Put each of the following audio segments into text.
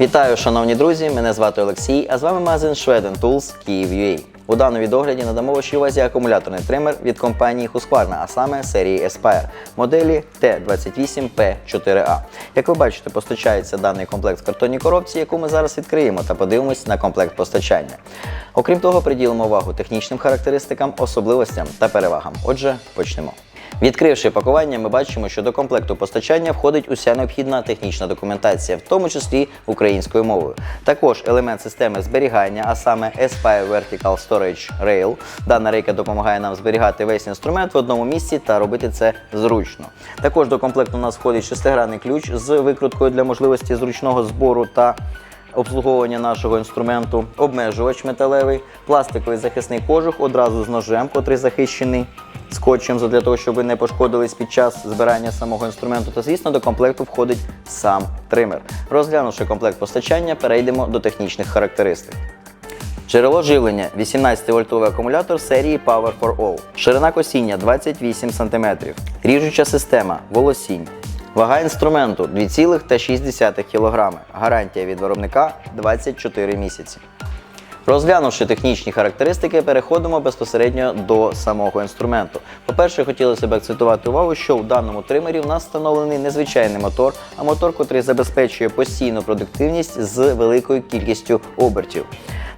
Вітаю, шановні друзі! Мене звати Олексій, а з вами магазин Schweden Tools Kyiv.ua. У даному відогляді надамо вашій увазі акумуляторний тример від компанії Husqvarna, а саме серії Aspire, моделі T28P4A. Як ви бачите, постачається даний комплект в картонній коробці, яку ми зараз відкриємо та подивимось на комплект постачання. Окрім того, приділимо увагу технічним характеристикам, особливостям та перевагам. Отже, почнемо. Відкривши пакування, ми бачимо, що до комплекту постачання входить уся необхідна технічна документація, в тому числі українською мовою. Також елемент системи зберігання, а саме Aspire Vertical Storage Rail. Дана рейка допомагає нам зберігати весь інструмент в одному місці та робити це зручно. Також до комплекту у нас входить шестигранний ключ з викруткою для можливості зручного збору та обслуговування нашого інструменту, обмежувач металевий, пластиковий захисний кожух одразу з ножем, котрий захищений скотчем, для того, щоб ви не пошкодились під час збирання самого інструменту. Та звісно, до комплекту входить сам тример. Розглянувши комплект постачання, перейдемо до технічних характеристик. Джерело живлення 18-вольтовий акумулятор серії Power for All. Ширина косіння 28 см. Ріжуча система волосінь. Вага інструменту 2,6 кг. Гарантія від виробника 24 місяці. Розглянувши технічні характеристики, переходимо безпосередньо до самого інструменту. По-перше, хотілося б акцентувати увагу, що в даному тримері в нас встановлений незвичайний мотор, а мотор, котрий забезпечує постійну продуктивність з великою кількістю обертів.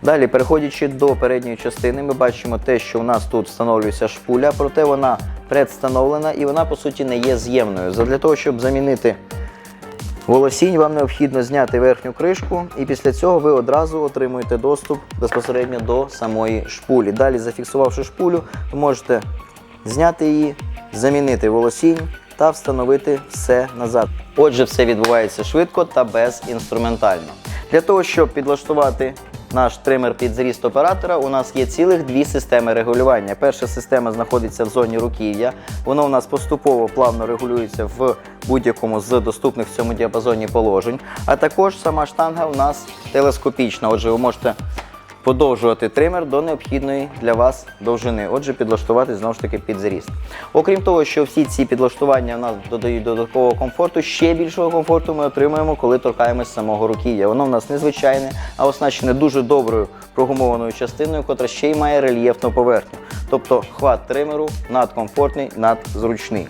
Далі, переходячи до передньої частини, ми бачимо те, що у нас тут встановлюється шпуля, проте вона предвстановлена і вона по суті не є з'ємною. Задля того, щоб замінити Волосінь вам необхідно зняти верхню кришку, і після цього ви одразу отримуєте доступ безпосередньо до самої шпулі. Далі, зафіксувавши шпулю, ви можете зняти її, замінити волосінь та встановити все назад. Отже, все відбувається швидко та безінструментально. Для того, щоб підлаштувати наш тример під зріст оператора, у нас є цілих дві системи регулювання. Перша система знаходиться в зоні руків'я. Воно у нас поступово плавно регулюється в будь-якому з доступних в цьому діапазоні положень. А також сама штанга у нас телескопічна. Отже, ви можете подовжувати тример до необхідної для вас довжини. Отже, підлаштувати знову ж таки під зріст. Окрім того, що всі ці підлаштування в нас додають додаткового комфорту, ще більшого комфорту ми отримуємо, коли торкаємось самого руків'я. Воно в нас незвичайне, а оснащене дуже доброю прогумованою частиною, котра ще й має рельєфну поверхню. Тобто хват тримеру надкомфортний, надзручний.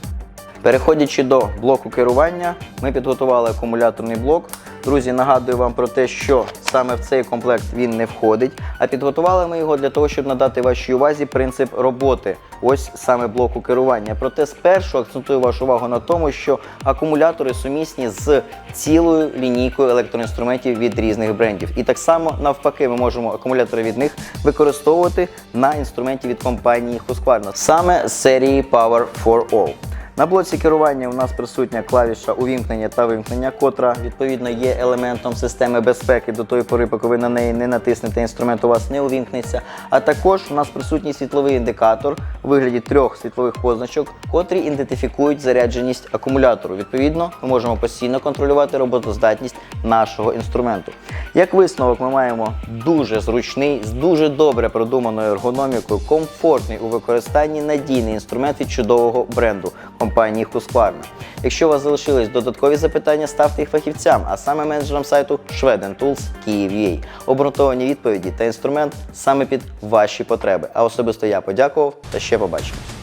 Переходячи до блоку керування, ми підготували акумуляторний блок. Друзі, нагадую вам про те, що саме в цей комплект він не входить. А підготували ми його для того, щоб надати вашій увазі принцип роботи. Ось саме блоку керування. Проте спершу акцентую вашу увагу на тому, що акумулятори сумісні з цілою лінійкою електроінструментів від різних брендів. І так само навпаки, ми можемо акумулятори від них використовувати на інструменті від компанії Husqvarna, саме з серії Power for All. На блоці керування у нас присутня клавіша увімкнення та вимкнення, котра відповідно є елементом системи безпеки до тої пори, поки ви на неї не натиснете, інструмент у вас не увімкнеться. А також у нас присутній світловий індикатор у вигляді трьох світлових позначок, котрі ідентифікують зарядженість акумулятору. Відповідно, ми можемо постійно контролювати роботоздатність нашого інструменту. Як висновок, ми маємо дуже зручний, з дуже добре продуманою ергономікою, комфортний у використанні надійний інструмент від чудового бренду компанії Husqvarna. Якщо у вас залишились додаткові запитання, ставте їх фахівцям, а саме менеджерам сайту Tools Kyiv.ua. Обґрунтовані відповіді та інструмент саме під ваші потреби. А особисто я подякував та ще побачимо.